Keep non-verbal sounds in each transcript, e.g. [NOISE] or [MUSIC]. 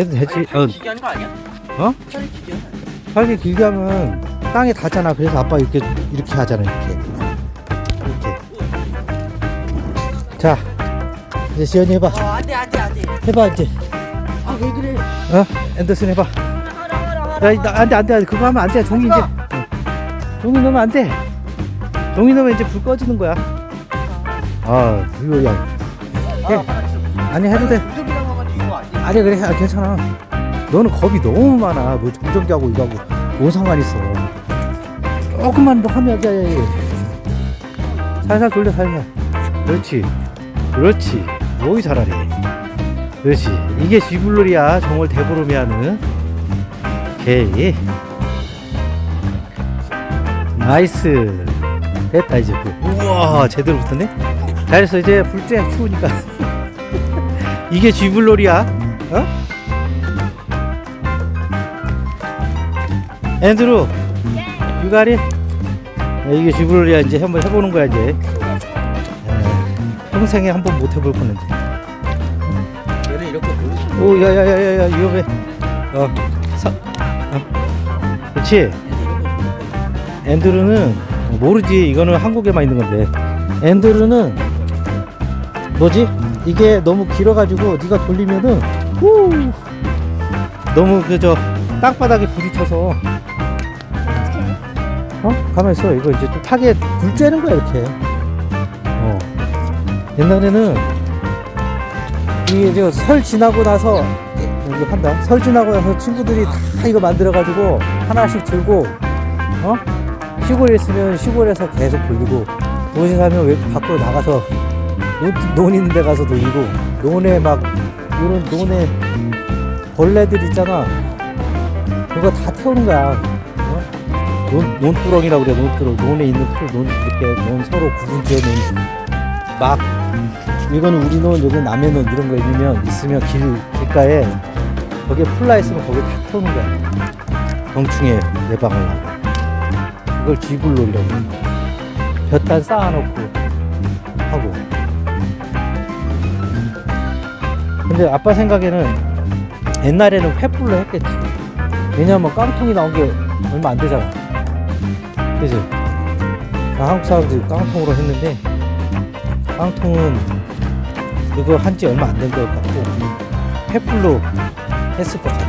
해도 되지. 아니, 어, 기계 하는 거 아니야? 어? 차라리 기계 하는 거 아니야? 살기 길게 하면 땅에 닿잖아. 그래서 아빠 이렇게 이렇게 하잖아. 이렇게. 이렇게. 자, 이제 시연이 해봐. 어, 안 돼, 안 돼, 안 돼. 해봐 이제. 아, 왜 그래? 어? 앤더슨 해봐. 야, 나, 안 돼, 안 돼. 그거 하면 안 돼. 종이 이제. 응. 종이 넣으면 안 돼. 종이 넣으면 이제 불 꺼지는 거야. 아, 이거 야. 해. 아니, 해도 돼. 무적이랑 와가지고 이거 안 돼. 아니, 그래. 아, 괜찮아. 너는 겁이 너무 많아. 뭐 정전기하고 이거 하고 뭔 상관 있어. 조금만 더 하면 돼. 살살 돌려, 살살. 그렇지. 그렇지. 여기 잘하네. 그렇지. 이게 쥐불놀이야. 정월 대보름이 하는. 오케이. 나이스. 됐다, 이제. 그. 우와, 제대로 붙었네? 잘했어. 이제 불 쬐 추우니까. [LAUGHS] 이게 쥐불놀이야. 어? 앤드루. 유가리. 이게 쥐불놀이야. 이제 한번 해보는 거야, 이제. 에, 평생에 한 번 못 해볼 뻔했네. 얘는 이렇게. 오, 야, 야, 야, 야, 야, 위험해. 어, 사, 어. 그렇지. 앤드루는 모르지. 이거는 한국에만 있는 건데. 앤드루는 뭐지? 이게 너무 길어가지고 네가 돌리면은 후 너무 그저 땅바닥에 부딪혀서 어 가만 있어. 이거 이제 또 타게 불 쬐는 거야 이렇게. 어 옛날에는 이게 저설 지나고 나서 이거 판다. 설 지나고 나서 친구들이 다 이거 만들어 가지고 하나씩 들고 어 시골에 있으면 시골에서 계속 돌리고 도시 살면 외 밖으로 나가서 논, 논 있는 데 가서 돌리고 논에 막 이런 논에 벌레들 있잖아. 그거 다 태우는 거야. 어? 논, 논두렁이라고 그래, 논두렁. 논에 있는 풀, 논, 이렇게 논 서로 구분 지어 놓은 막 이거는 우리 논, 여기 남의 논 이런 거 있으면 있으면 길 길가에 거기에 풀나 있으면 거기 다 태우는 거야. 병충해 예방하려고. 그걸 쥐불놀이라고. 볕단 쌓아놓고 하고. 근데 아빠 생각에는 옛날에는 횃불로 했겠지. 왜냐면 깡통이 나온 게 얼마 안 되잖아. 그지? 한국 사람들이 깡통으로 했는데 깡통은 그거 한 지 얼마 안 된 것 같고 횃불로 했을 것 같아.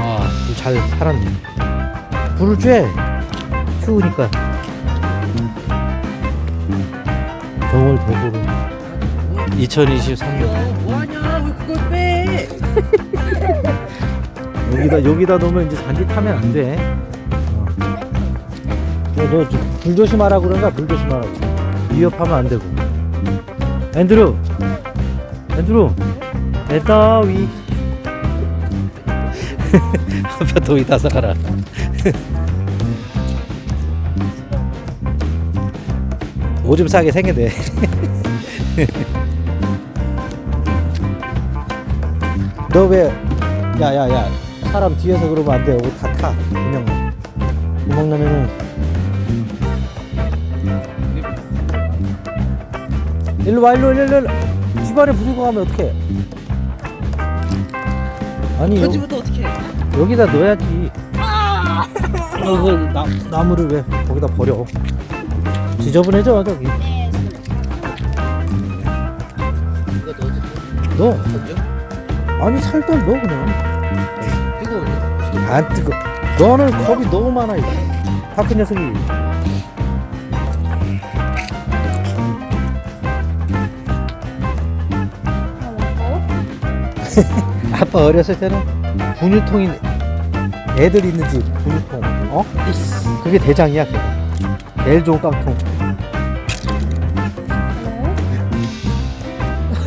와, 불잘 살았네. 불을 쬐. 추우니까. 정월 대보름 2023년 뭐하냐? 왜 그걸 빼? 여기다 여기다 놓으면 이제 잔디 타면 안 돼. 어. 너, 너, 좀불 조심하라 그런가? 불 조심하라고. 위협하면 안 되고. 앤드루, 앤드루, 애따위. [LAUGHS] 아빠 도이 다 사가라. 오줌 싸게 생겼네. [LAUGHS] 너 왜, 야 야 야, 사람 뒤에서 그러면 안 돼. 옷다 타. 그냥 구멍 나면은. 일로 와, 일로, 일로, 일로. 집안에 부수고 가면 어떡해. 아니, 여, 편집부터 어떻게 해? 여기다 넣어야지. 너 그 나, 나무를 왜 거기다 버려? 지저분해져, 저기. 이거. 너. 던져? 아니, 살짝 넣어, 그냥. 뜨거운데? 안 뜨거. 너는 겁이 너무 많아 이거. 박근 녀석이. [LAUGHS] 아빠 어렸을 때는 분유통이 애들 있는 집 분유통. 어? 그게 대장이야. 그게. 제일 좋은 깡통.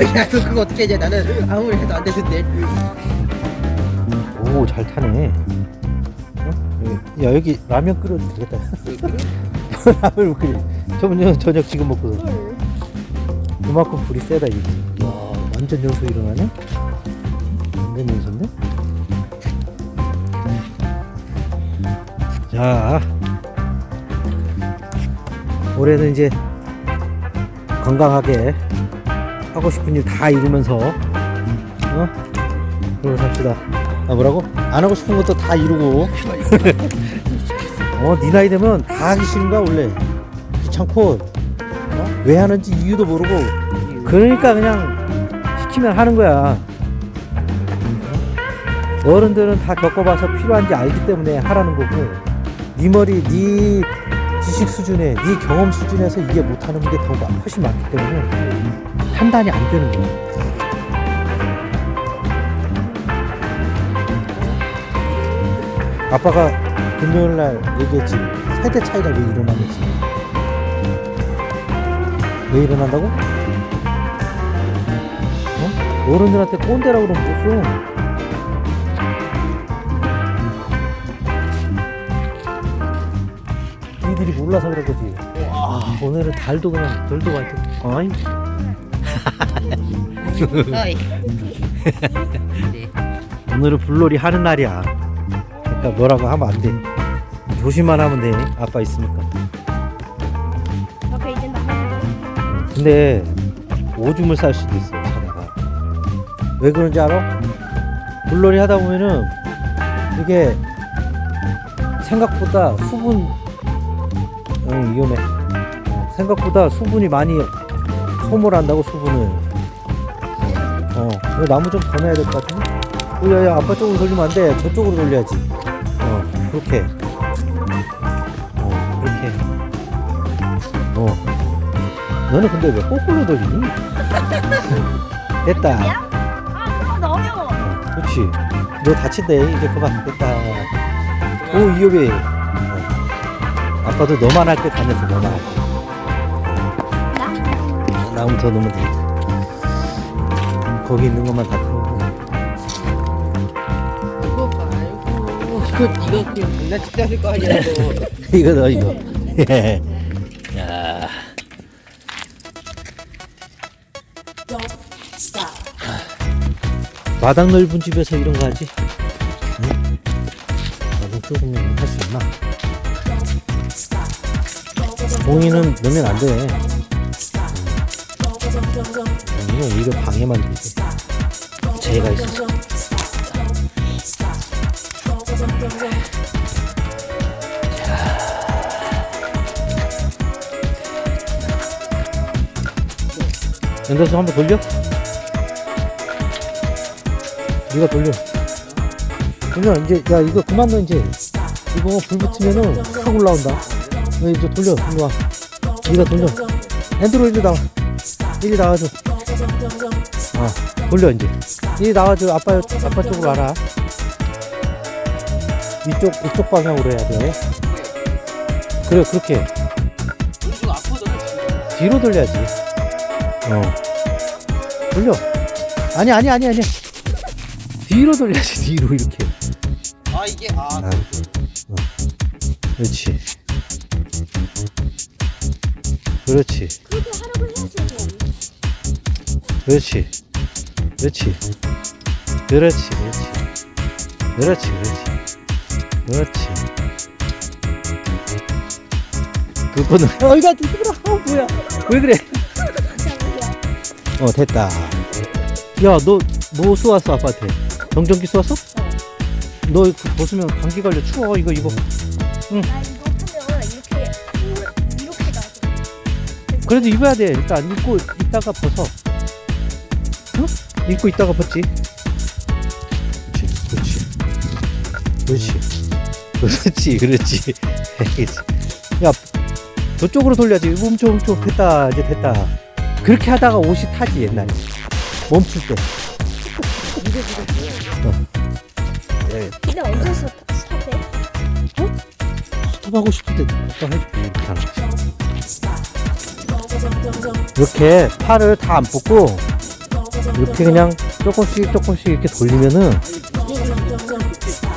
야, 너 그거 어떻게 해? 나는 아무리 해도 안 되는데. 오, 잘 타네. 어? 여기- 야 여기 라면 끓여도 되겠다. [LAUGHS] 라면 끓여. 저번 저녁 지금 먹거든. 그만큼 불이 세다 이게. 야, 완전 연소 일어나네. 완전 연소인데. 자, 올해는 이제 건강하게 하고 싶은 일 다 이루면서 어? 그러고 삽시다. 아 뭐라고? 안 하고 싶은 것도 다 이루고. [LAUGHS] 어, 네 나이 되면 다 하기 싫은 거야 원래. 귀찮고 어? 왜 하는지 이유도 모르고. 그러니까 그냥 시키면 하는 거야. 어른들은 다 겪어봐서 필요한지 알기 때문에 하라는 거고. 네 머리, 네 지식 수준에, 네 경험 수준에서 이게 못하는 게 더 훨씬 많기 때문에 판단이 안 되는 거야. 아빠가 금요일 날 얘기했지. 세대 차이가 왜 일어나는지. 왜 일어난다고? 어? 어른들한테 꼰대라고 그러면 못 써. 몰라서 그런 거지. 오늘은 달도 그냥 별도 많고. 어이? 어이. 네. [LAUGHS] 오늘은 불놀이 하는 날이야. 그러니까 뭐라고 하면 안 돼. 조심만 하면 돼. 아빠 있으니까. 근데 오줌을 쌀 수도 있어 자다가 왜 그런지 알아? 물놀이 하다 보면은 이게 생각보다 수분 응, 위험해 어, 생각보다 수분이 많이 소모한다고 수분을 어 이거 나무 좀 더 내야 될 것 같은데 어, 야 야 아빠 쪽으로 돌리면 안 돼 저쪽으로 돌려야지 어 그렇게 어 그렇게 어 너는 근데 왜 거꾸로 돌리니? [LAUGHS] 됐다. 아, 그거 넣으면 어, 그렇지. 너 다친대. 이제 그만. 됐다. 오, 이효비. 어. 아빠도 너만 할 때 다녔어, 너만 할 때. 나? 나무 더 넣으면 되겠다. 거기 있는 것만 다 태우고. 이거 말고 이거 이거 그냥 장난치다 할거 아니야 이거. [LAUGHS] 이거 넣어, 이거. 야. 마당 넓은 집에서 이런 거 하지? 응? 마당 좁으면 할수 있나? 봉이는 넣으면 안 돼. 봉이는 오히려 방해만 되지. 재가 있어서. 연달수 한번 돌려? 네가 돌려. 그러면 이제 야 이거 그만 넣어 이제. 이거 불 붙으면은 확 올라온다. 너 이제 돌려. 일로 와. 네가 돌려. 핸드로이드 나와. 이리 나와줘. 아 돌려 이제. 이리 나와줘. 아빠 아빠 쪽으로 와라. 이쪽 이쪽 방향으로 해야 돼. 그래 그렇게 뒤로 돌려야지. 어. 돌려. 아니 아니 아니 아니. 뒤로 돌려야지 뒤로 이렇게. 아 이게 아 아, 어. 그렇지. 그렇지. 그렇게 하라고 해야지. 그렇지. 그렇지. 그렇지. 그렇지. 그렇지. 그렇지. 그렇지. 그거는 어이가 뒤집어라. 어, 뭐야? 왜 그래? 어 됐다. 야 너 뭐 쏘았어 아빠한테? 정전기 쏘았어? 너그 벗으면 감기 걸려 추워 이거 이거. 나 그래도 입어야 돼. 일단 입고 있다가 벗어. 응? 입고 있다가 벗지. 그렇지, 그렇지, 그렇지, 그렇지, 그렇지. 야, 저쪽으로 돌려야지. 멈춰, 멈춰. 됐다, 이제 됐다. 그렇게 하다가 옷이 타지 옛날에. 멈출 때. 예, 근데 언제 서 스탑해? 스톱하고 싶을 때 오빠 해줄게. 이렇게 팔을 다 안 뽑고 이렇게 그냥 조금씩 조금씩 이렇게 돌리면은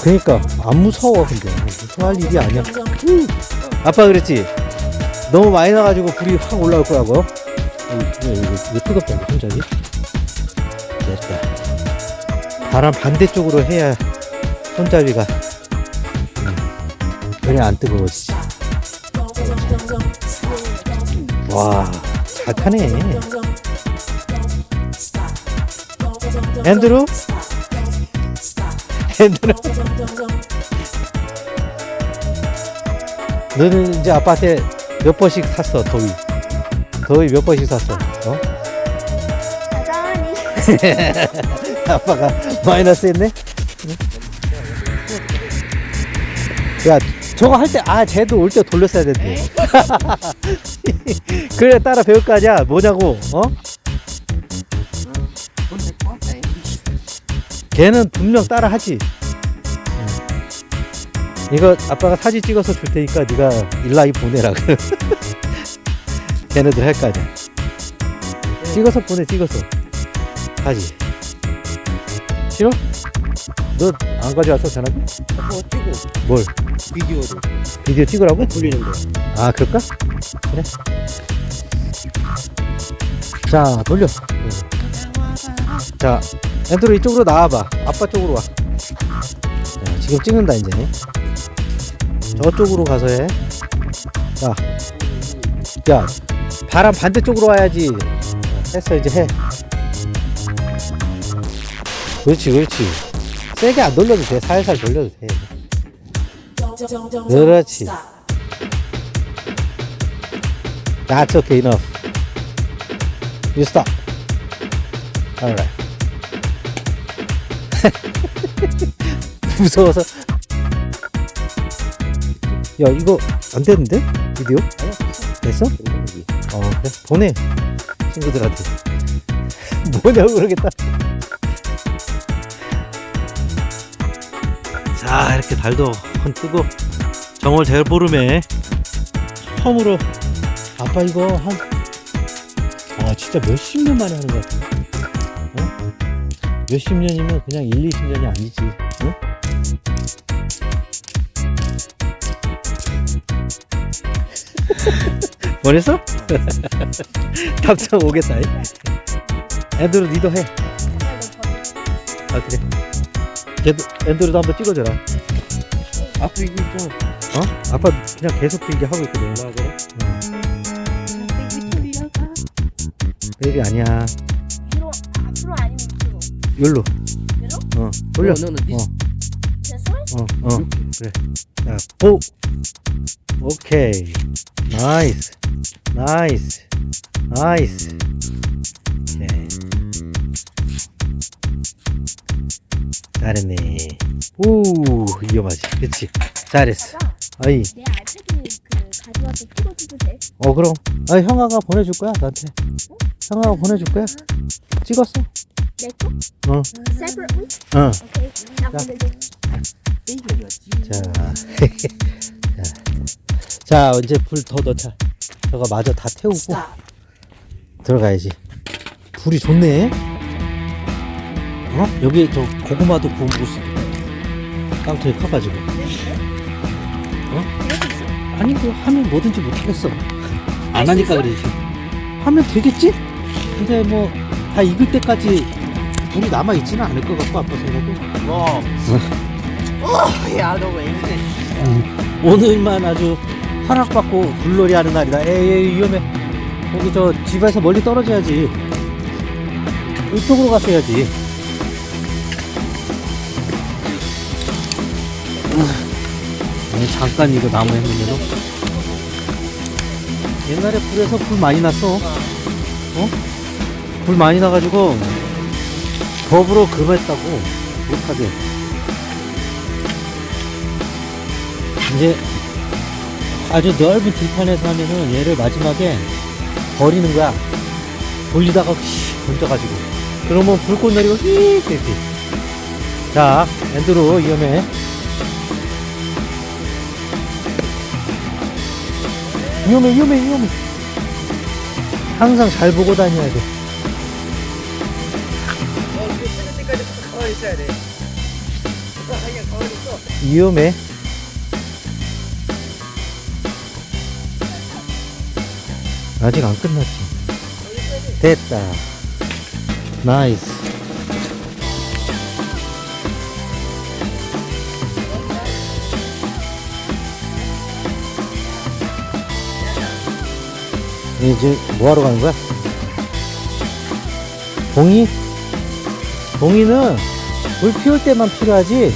그러니까 안 무서워 근데. 무서워할 일이 아니야. 후. 아빠 그랬지? 너무 많이 나가지고 불이 확 올라올 거라고? 어, 이거, 이거, 뜨겁다 이거 손잡이? 됐다. 바람 반대쪽으로 해야 손잡이가 음, 그래야 안 뜨거워지지 와 잘 타네 앤드루? 앤드루? 너는 이제 아빠한테 몇 번씩 샀어, 더위. 더위 몇 번씩 샀어, 어? [LAUGHS] 아빠가 마이너스 했네? 응? 야, 저거 할 때, 아, 쟤도 올 때 돌렸어야 된대. [LAUGHS] 그래, 따라 배울 거 아니야? 뭐냐고, 어? 걔는 분명 따라 하지. 이거 아빠가 사진 찍어서 줄 테니까 네가 일라이 보내라. 그 [LAUGHS] 걔네들 할 거 아니야. 찍어서 보내, 찍어서. 하지. 싫어? 너 안 가져왔어, 전화기? 그거 찍고 뭘? 비디오로 비디오 찍으라고? 돌리는 거. 아, 그럴까? 그래. 자, 돌려. 응. 자, 앤드로 이쪽으로 나와봐. 아빠 쪽으로 와. 자, 지금 찍는다, 이제. 저쪽으로 가서 해. 자, 야, 바람 반대쪽으로 와야지. 했어, 이제 해. 그렇지, 그렇지. 세게 안 돌려도 돼. 살살 돌려도 돼. 그렇지. That's okay enough. You stop. Alright. [LAUGHS] 무서워서. 야, 이거 안 되는데? 비디오? 됐어? 어, 그래. 보내. 친구들한테. [LAUGHS] 뭐냐고 그러겠다. 자, 이렇게 달도 헌 뜨고 정월 대보름에 처음으로 아빠 이거 한, 아, 진짜 몇십 년 만에 하는 것 같아. 어? 몇십 년이면 그냥 1, 20년이 아니지. 응? [LAUGHS] 뭐랬어? [LAUGHS] 답장 오겠다. 앤드로 니도 해. 아, 그래. 걔도, 앤드로도 한번 찍어줘라. 앞으로 이게 좀. 어? 아빠 그냥 계속 이게 하고 있거든. 아그 래? 베이비 아니야. 뒤로 앞으로 아니면 뒤로. 열로. 뒤로? 어, 돌려. 어, 너는 니- 어, 됐어? 어, 어. 그래. 자, 오. 오케이. 나이스. 나이스. 나이스. 오케이. 잘했네. 오, 위험하지. 그치. 잘했어. 아빠, 아이, 내 알패드 그 가져와서 찍어줘도 돼? 어, 그럼. 아, 형아가 보내줄 거야, 나한테. 형아가 보내줄 거야. 찍었어. 내 거? 어, Separately? 어. 오케이. 나 자. 보내줘. 자. [LAUGHS] 자, 이제 불 더 넣자. 저거 마저 다 태우고 들어가야지. 불이 좋네. 어? 여기 저 고구마도 수 있다. 깡통이 커가지고. 있어? 아니, 그 하면 뭐든지 못하겠어. 안 하니까 그러지. 하면 되겠지? 근데 뭐, 다 익을 때까지 불이 남아 있지는 않을 것 같고, 아빠 생각에. 와. 어, 야, 너 왜 이래? 음, 오늘만 아주 허락받고 불놀이 하는 날이다. 에이, 에이, 위험해. 거기 저 집에서 멀리 떨어져야지. 이쪽으로 해야지. 음, 잠깐 이거 나무 했는데도. 옛날에 불에서 불 많이 났어. 어? 불 많이 나가지고 법으로 금했다고 못하게. 이제 아주 넓은 들판에서 하면은 얘를 마지막에 버리는 거야. 돌리다가 휘 던져가지고. 그러면 불꽃놀이가 휘 이렇게. 자, 앤드로 위험해. 위험해, 위험해, 위험해. 항상 잘 보고 다녀야 돼. 어, 이거 때까지 가만히 있어야 돼. 그냥 가만히 있어. 위험해. 아직 안 끝났지. 됐다. 나이스. 이제 뭐 하러 가는 거야? 봉이? 동이는 불 피울 때만 필요하지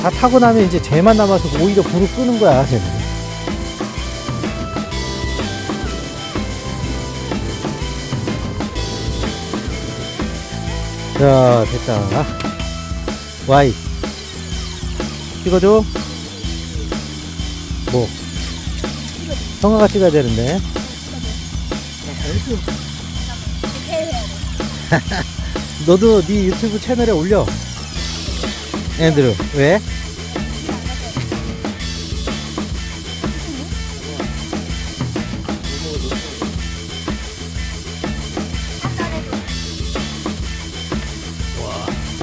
다 타고 나면 이제 쟤만 남아서 오히려 불을 끄는 거야 쟤는 자 됐다 Y 찍어줘 뭐 형아가 찍어야 되는데. [LAUGHS] 너도 네 유튜브 채널에 올려 앤드루 왜?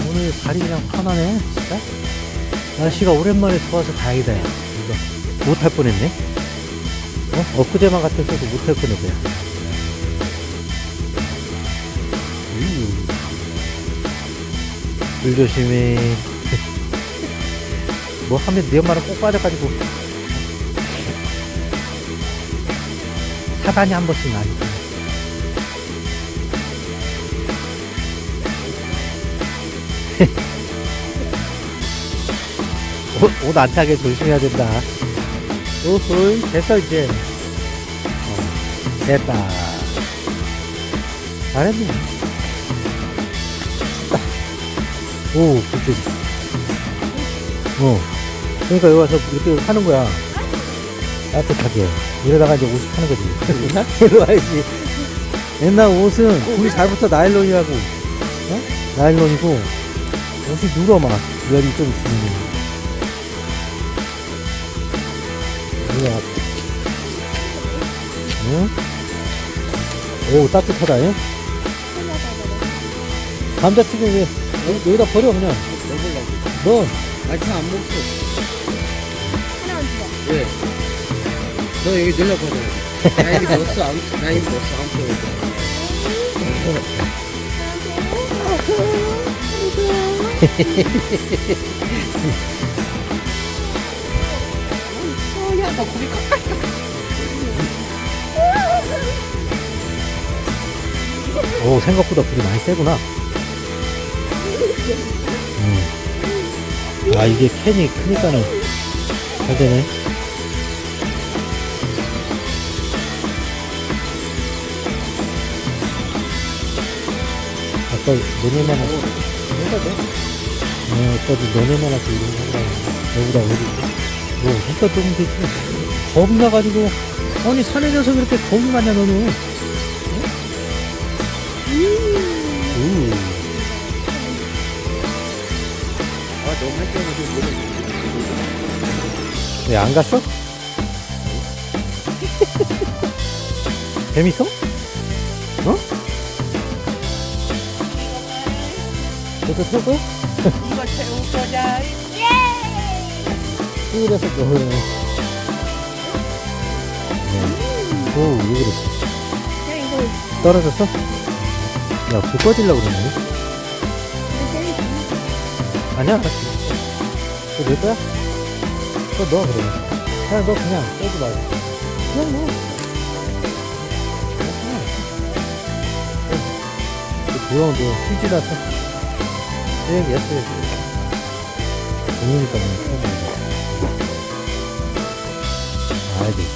오늘 발이 그냥 편하네 진짜 날씨가 오랜만에 좋아서 다행이다 야. 이거 못할 뻔했네 어? 엊그제만 같았어도 못할 뻔했네 물 조심해 뭐 하면 네 엄마는 꼭 빠져가지고. 사단이 한 번씩 나니까. [LAUGHS] 옷 안 타게 조심해야 된다. 오호 됐어 이제. 어, 됐다. 잘했네 오 그치 어. 그러니까 여기 와서 이렇게 하는 거야. 따뜻하게. 이러다가 이제 옷이 타는 거지. [LAUGHS] 이리 와야지 옛날 옷은 불이 잘 붙어 나일론이라고. 어? 나일론이고 옷이 눌어 막 열이 좀 있으면. 뭐야. 응? 오 따뜻하다 잉? 감자튀김 왜 여기- 여기 다 버려 그냥 먹으려고. 너 아직 안 먹었어. 하나만 줘. 왜? 너 여기 넣으려고 하잖아. 나 여기 넣었어. 안, 나 여기 넣었어. 안 보여. 어, 야, 나 고기 깎아. 오 생각보다 불이 많이 세구나 음. 아 이게 캔이 크니까는 잘 되네. 아까 너네만 하고? 어, 아까도 너네만 하고 이런 거 하더라고. 여기다 어디 뭐 했다 조금 되지. 겁이 나가지고. 아니 산에 녀석 이렇게 겁이 많냐 너는 왜 안 갔어? 재밌어? 어? 이거 거야? 이거 태울 거냐? 그래서 너 오, 왜 그랬어? 그냥 이거 떨어졌어? 야, 불 꺼지려고 그러네. 아니야, 알았어. 그거 넣을 거야? 그거 넣어, 그러면. 그냥 너 그냥 빼지 말고. 그냥 넣어. 조용도 휴지라서. 예, 예스, 예스. 종이니까 뭐. 편하네. 알겠어.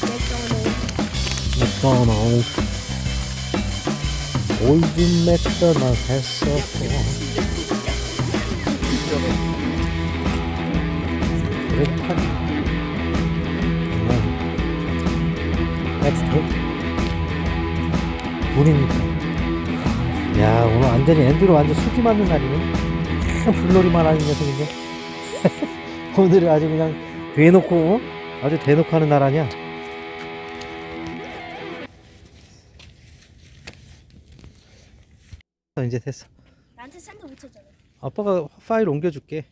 맥도날드. 맥도날드 올드 맥도날드 했었고 그렇다 따뜻해 물이니까 야 오늘 완전히 엔드로 완전 수지 맞는 날이네. 참 불놀이만 하는 녀석인데 [LAUGHS] 오늘은 아주 그냥 대놓고 어? 아주 대놓고 하는 날 아니야 이제 됐어 나한테 샌드위치 줬잖아. 아빠가 파일 옮겨줄게